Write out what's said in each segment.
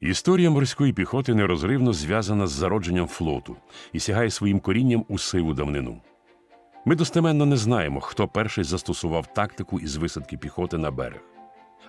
Історія морської піхоти нерозривно зв'язана з зародженням флоту і сягає своїм корінням у сиву давнину. Ми достеменно не знаємо, хто перший застосував тактику із висадки піхоти на берег.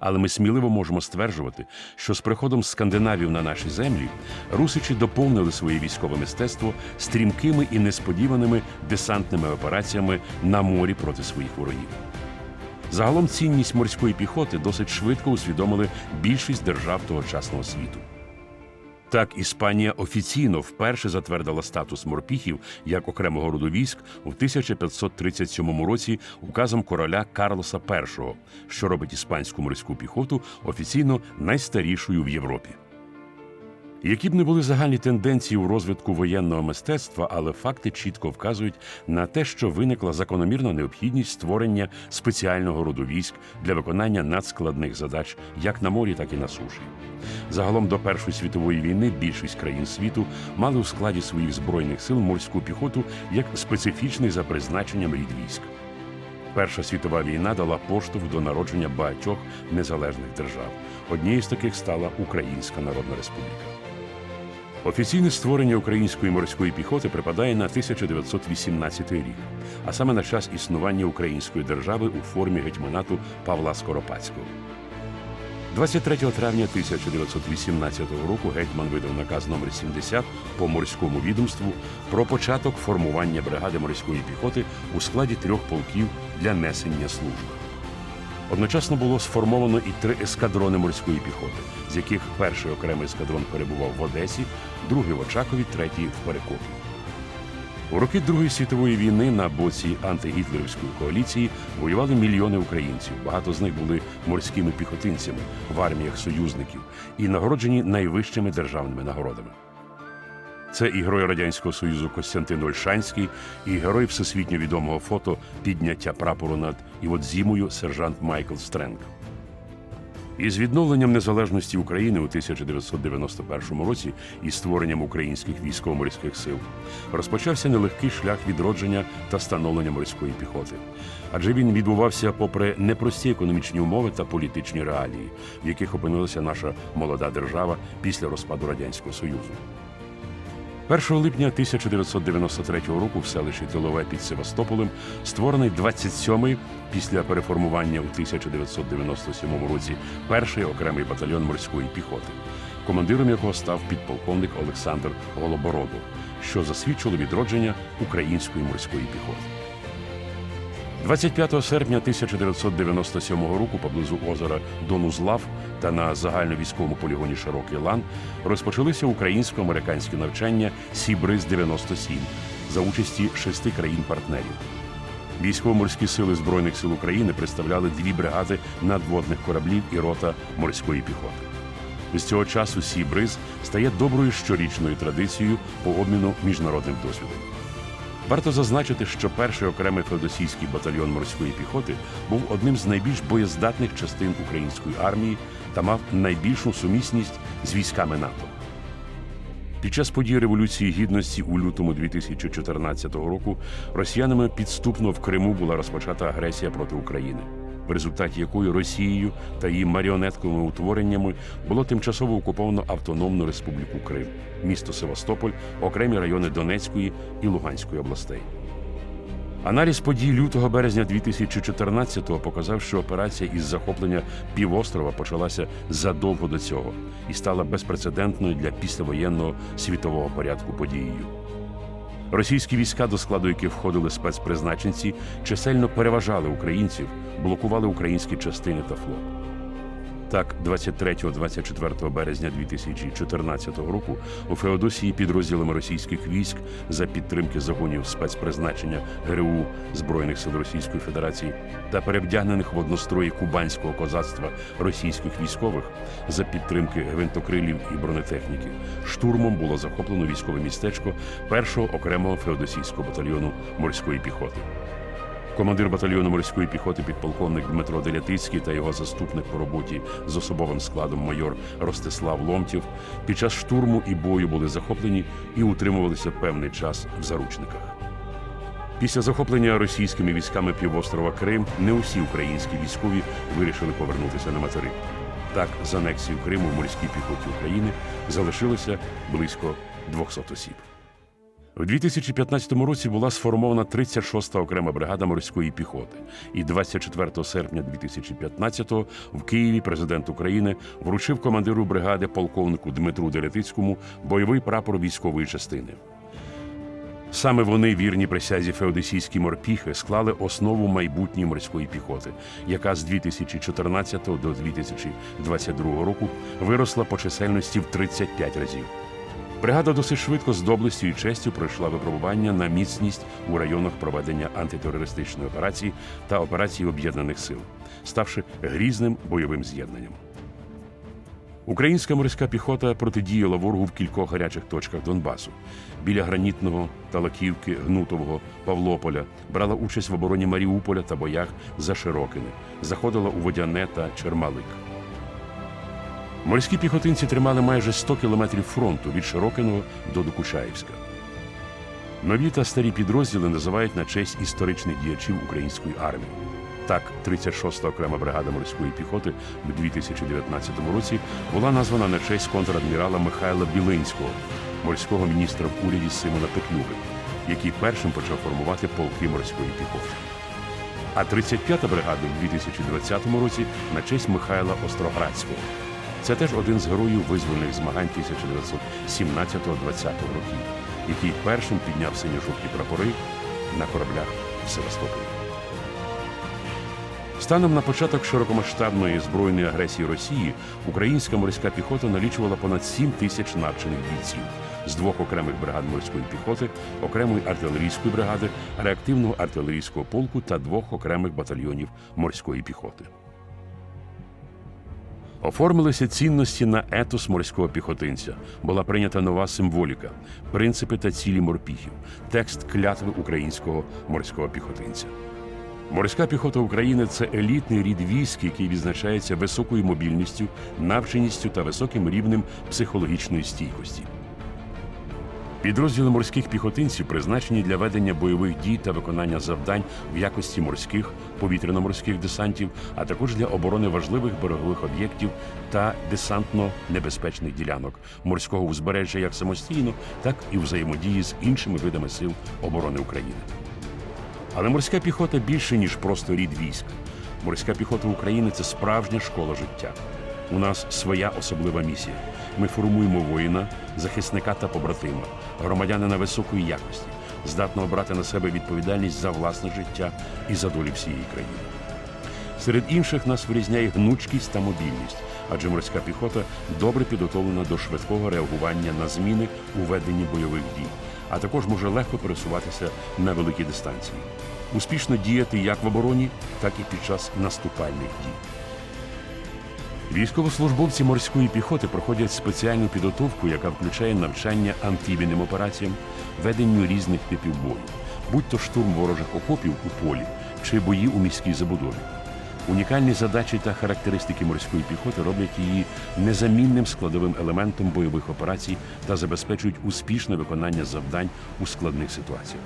Але ми сміливо можемо стверджувати, що з приходом скандинавів на наші землі русичі доповнили своє військове мистецтво стрімкими і несподіваними десантними операціями на морі проти своїх ворогів. Загалом цінність морської піхоти досить швидко усвідомили більшість держав тогочасного світу. Так, Іспанія офіційно вперше затвердила статус морпіхів як окремого роду військ у 1537 році указом короля Карлоса І, що робить іспанську морську піхоту офіційно найстарішою в Європі. Які б не були загальні тенденції у розвитку воєнного мистецтва, але факти чітко вказують на те, що виникла закономірна необхідність створення спеціального роду військ для виконання надскладних задач як на морі, так і на суші. Загалом до Першої світової війни більшість країн світу мали у складі своїх збройних сил морську піхоту як специфічний за призначенням рід військ. Перша світова війна дала поштовх до народження багатьох незалежних держав. Однією з таких стала Українська Народна Республіка. Офіційне створення української морської піхоти припадає на 1918 рік, а саме на час існування української держави у формі гетьманату Павла Скоропадського. 23 травня 1918 року гетьман видав наказ номер 70 по морському відомству про початок формування бригади морської піхоти у складі трьох полків для несення служби. Одночасно було сформовано і три ескадрони морської піхоти, з яких перший окремий ескадрон перебував в Одесі, другий в Очакові, третій в Перекопі. У роки Другої світової війни на боці антигітлерівської коаліції воювали мільйони українців. Багато з них були морськими піхотинцями в арміях союзників і нагороджені найвищими державними нагородами. Це і герой Радянського Союзу Костянтин Ольшанський, і герой всесвітньо відомого фото підняття прапору над Іводзімою сержант Майкл Стренг. Із відновленням незалежності України у 1991 році і створенням українських військово-морських сил розпочався нелегкий шлях відродження та становлення морської піхоти. Адже він відбувався попри непрості економічні умови та політичні реалії, в яких опинилася наша молода держава після розпаду Радянського Союзу. 1 липня 1993 року в селищі Тилове під Севастополем створений 27-й після переформування у 1997 році перший окремий батальйон морської піхоти, командиром якого став підполковник Олександр Голобородов, що засвідчило відродження української морської піхоти. 25 серпня 1997 року поблизу озера Донузлав та на загальновійськовому полігоні Широкий Лан розпочалися українсько-американські навчання Сібриз 97 за участі шести країн-партнерів. Військово-морські сили Збройних сил України представляли дві бригади надводних кораблів і рота морської піхоти. З цього часу Сібриз стає доброю щорічною традицією по обміну міжнародним досвідом. Варто зазначити, що перший окремий феодосійський батальйон морської піхоти був одним з найбільш боєздатних частин української армії та мав найбільшу сумісність з військами НАТО. Під час подій Революції Гідності у лютому 2014 року росіянами підступно в Криму була розпочата агресія проти України, в результаті якої Росією та її маріонетковими утвореннями було тимчасово окуповано Автономну Республіку Крим, місто Севастополь, окремі райони Донецької і Луганської областей. Аналіз подій лютого березня 2014-го показав, що операція із захоплення півострова почалася задовго до цього і стала безпрецедентною для післявоєнного світового порядку подією. Російські війська, до складу яких входили спецпризначенці, чисельно переважали українців, блокували українські частини та флот. Так, 23-24 березня 2014 року у Феодосії підрозділами російських військ за підтримки загонів спецпризначення ГРУ Збройних сил Російської Федерації та перевдягнених в однострої кубанського козацтва російських військових за підтримки гвинтокрилів і бронетехніки штурмом було захоплено військове містечко першого окремого феодосійського батальйону морської піхоти. Командир батальйону морської піхоти підполковник Дмитро Делятицький та його заступник по роботі з особовим складом майор Ростислав Ломтів під час штурму і бою були захоплені і утримувалися певний час в заручниках. Після захоплення російськими військами півострова Крим не усі українські військові вирішили повернутися на материк. Так, з анексією Криму в морській піхоті України залишилося близько 200 осіб. У 2015 році була сформована 36-та окрема бригада морської піхоти. І 24 серпня 2015-го в Києві президент України вручив командиру бригади полковнику Дмитру Делятицькому бойовий прапор військової частини. Саме вони, вірні присязі феодосійські морпіхи, склали основу майбутньої морської піхоти, яка з 2014 до 2022 року виросла по чисельності в 35 разів. Бригада досить швидко з доблестю і честю пройшла випробування на міцність у районах проведення антитерористичної операції та операції об'єднаних сил, ставши грізним бойовим з'єднанням. Українська морська піхота протидіяла ворогу в кількох гарячих точках Донбасу біля Гранітного, Талаківки, Гнутового, Павлополя, брала участь в обороні Маріуполя та боях за Широкине, заходила у Водяне та Чермалик. Морські піхотинці тримали майже 100 кілометрів фронту від Широкиного до Докучаївська. Нові та старі підрозділи називають на честь історичних діячів української армії. Так, 36-та окрема бригада морської піхоти в 2019 році була названа на честь контрадмірала Михайла Білинського, морського міністра в уряді Симона Петлюги, який першим почав формувати полки морської піхоти. А 35-та бригада в 2020 році на честь Михайла Остроградського. Це теж один з героїв визвольних змагань 1917-20 років, який першим підняв синьо-жовті прапори на кораблях в Севастополі. Станом на початок широкомасштабної збройної агресії Росії українська морська піхота налічувала понад 7 тисяч навчених бійців з двох окремих бригад морської піхоти, окремої артилерійської бригади, реактивного артилерійського полку та двох окремих батальйонів морської піхоти. Оформилися цінності на етос морського піхотинця. Була прийнята нова символіка, принципи та цілі морпіхів, текст клятви українського морського піхотинця. Морська піхота України це елітний рід військ, який відзначається високою мобільністю, навченістю та високим рівнем психологічної стійкості. Підрозділи морських піхотинців призначені для ведення бойових дій та виконання завдань в якості морських, повітряно-морських десантів, а також для оборони важливих берегових об'єктів та десантно-небезпечних ділянок морського узбережжя як самостійно, так і взаємодії з іншими видами сил оборони України. Але морська піхота більше, ніж просто рід військ. Морська піхота України це справжня школа життя. У нас своя особлива місія. Ми формуємо воїна, захисника та побратима, громадянина високої якості, здатного брати на себе відповідальність за власне життя і за долі всієї країни. Серед інших нас вирізняє гнучкість та мобільність, адже морська піхота добре підготовлена до швидкого реагування на зміни у веденні бойових дій, а також може легко пересуватися на великі дистанції, успішно діяти як в обороні, так і під час наступальних дій. Військовослужбовці морської піхоти проходять спеціальну підготовку, яка включає навчання амфібійним операціям, веденню різних типів бою, будь то штурм ворожих окопів у полі чи бої у міській забудові. Унікальні задачі та характеристики морської піхоти роблять її незамінним складовим елементом бойових операцій та забезпечують успішне виконання завдань у складних ситуаціях.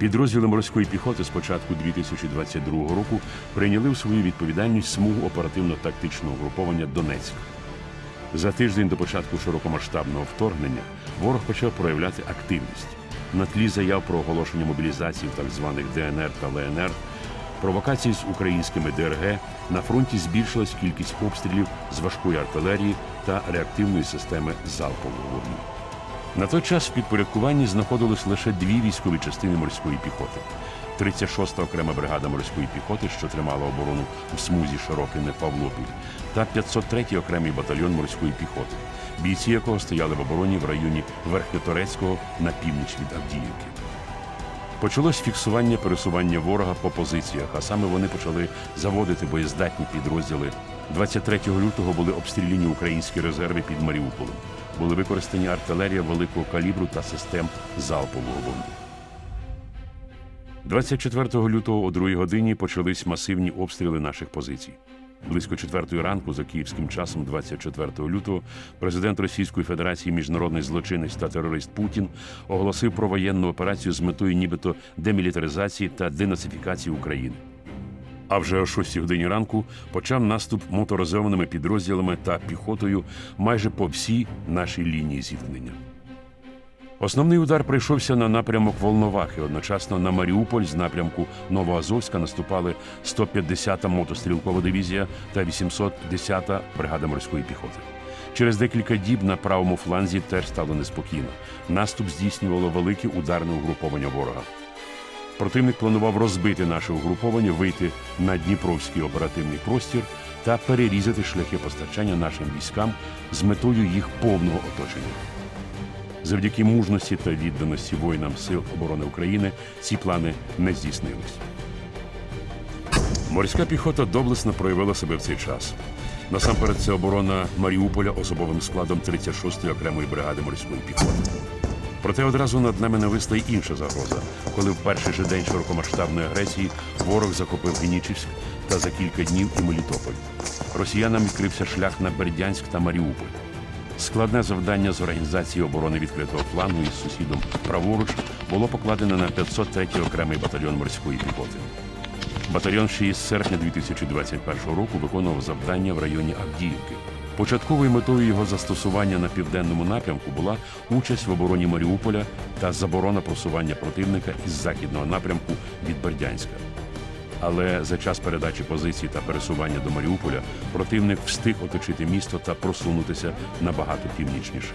Підрозділи морської піхоти з початку 2022 року прийняли в свою відповідальність смугу оперативно-тактичного угруповання Донецьк. За тиждень до початку широкомасштабного вторгнення ворог почав проявляти активність. На тлі заяв про оголошення мобілізації в так званих ДНР та ЛНР, провокацій з українськими ДРГ на фронті збільшилась кількість обстрілів з важкої артилерії та реактивної системи залпового вогню. На той час в підпорядкуванні знаходились лише дві військові частини морської піхоти. 36-та окрема бригада морської піхоти, що тримала оборону в смузі Широкине Павлопіль, та 503-й окремий батальйон морської піхоти, бійці якого стояли в обороні в районі Верхньоторецького на північ від Авдіївки. Почалось фіксування пересування ворога по позиціях, а саме вони почали заводити боєздатні підрозділи. 23 лютого були обстріляні українські резерви під Маріуполем. Були використані артилерія великого калібру та систем залпового вогню. 24 лютого о 2 годині почались масивні обстріли наших позицій. Близько 4 ранку за київським часом, 24 лютого, президент Російської Федерації, міжнародний злочинець та терорист Путін оголосив про воєнну операцію з метою нібито демілітаризації та денацифікації України. А вже о 6 годині ранку почав наступ моторизованими підрозділами та піхотою майже по всій нашій лінії зіткнення. Основний удар прийшовся на напрямок Волновахи. Одночасно на Маріуполь з напрямку Новоазовська наступали 150-та мотострілкова дивізія та 810-та бригада морської піхоти. Через декілька діб на правому фланзі теж стало неспокійно. Наступ здійснювало велике ударне угруповання ворога. Противник планував розбити наше угруповання, вийти на Дніпровський оперативний простір та перерізати шляхи постачання нашим військам з метою їх повного оточення. Завдяки мужності та відданості воїнам Сил оборони України ці плани не здійснились. Морська піхота доблесно проявила себе в цей час. Насамперед, це оборона Маріуполя особовим складом 36-ї окремої бригади морської піхоти. Проте одразу над нами нависла й інша загроза, коли в перший же день широкомасштабної агресії ворог захопив Генічівськ та за кілька днів і Мелітополь. Росіянам відкрився шлях на Бердянськ та Маріуполь. Складне завдання з організації оборони відкритого флангу із сусідом праворуч було покладено на 503-й окремий батальйон морської піхоти. Батальйон ще із серпня 2021 року виконував завдання в районі Авдіївки. Початковою метою його застосування на південному напрямку була участь в обороні Маріуполя та заборона просування противника із західного напрямку від Бердянська. Але за час передачі позицій та пересування до Маріуполя противник встиг оточити місто та просунутися набагато північніше.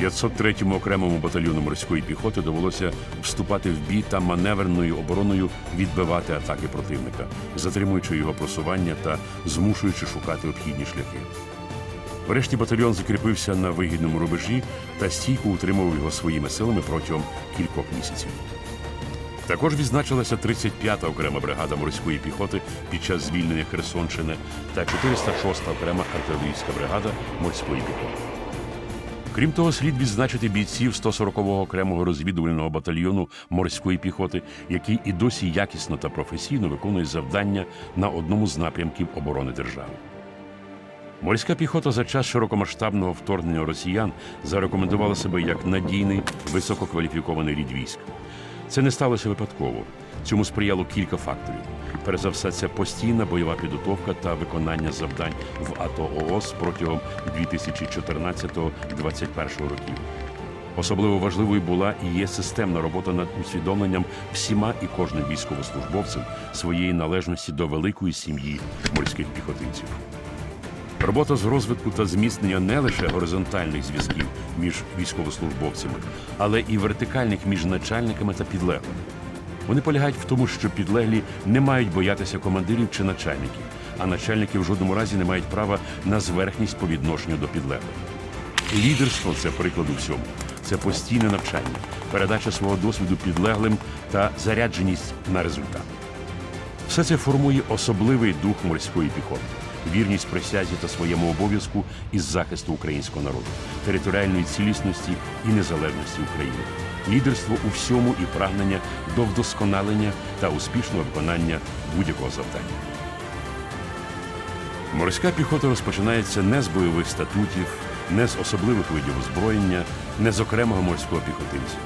503-му окремому батальйону морської піхоти довелося вступати в бій та маневреною обороною відбивати атаки противника, затримуючи його просування та змушуючи шукати обхідні шляхи. Врешті батальйон закріпився на вигідному рубежі та стійко утримував його своїми силами протягом кількох місяців. Також відзначилася 35-та окрема бригада морської піхоти під час звільнення Херсонщини та 406-та окрема артилерійська бригада морської піхоти. Крім того, слід відзначити бійців 140-го окремого розвідувального батальйону морської піхоти, які і досі якісно та професійно виконують завдання на одному з напрямків оборони держави. Морська піхота за час широкомасштабного вторгнення росіян зарекомендувала себе як надійний висококваліфікований рід військ. Це не сталося випадково. Цьому сприяло кілька факторів. Перш за все, це постійна бойова підготовка та виконання завдань в АТО ООС протягом 2014-2021 років. Особливо важливою була і є системна робота над усвідомленням всіма і кожним військовослужбовцем своєї належності до великої сім'ї морських піхотинців. Робота з розвитку та зміцнення не лише горизонтальних зв'язків між військовослужбовцями, але і вертикальних між начальниками та підлеглими. Вони полягають в тому, що підлеглі не мають боятися командирів чи начальників, а начальники в жодному разі не мають права на зверхність по відношенню до підлеглих. Лідерство це приклад у всьому. Це постійне навчання, передача свого досвіду підлеглим та зарядженість на результат. Все це формує особливий дух морської піхоти, вірність присязі та своєму обов'язку із захисту українського народу, територіальної цілісності і незалежності України, лідерство у всьому і прагнення до вдосконалення та успішного виконання будь-якого завдання. Морська піхота розпочинається не з бойових статутів, не з особливих видів озброєння, не з окремого морського піхотинця.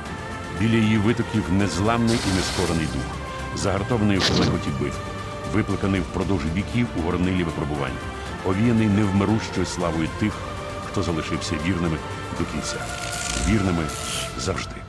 Біля її витоків незламний і нескорений дух, загартований у шалекоті битв, викликаний впродовж віків у горнилі випробувань, овіяний невмирущою славою тих, хто залишився вірними до кінця, вірними завжди.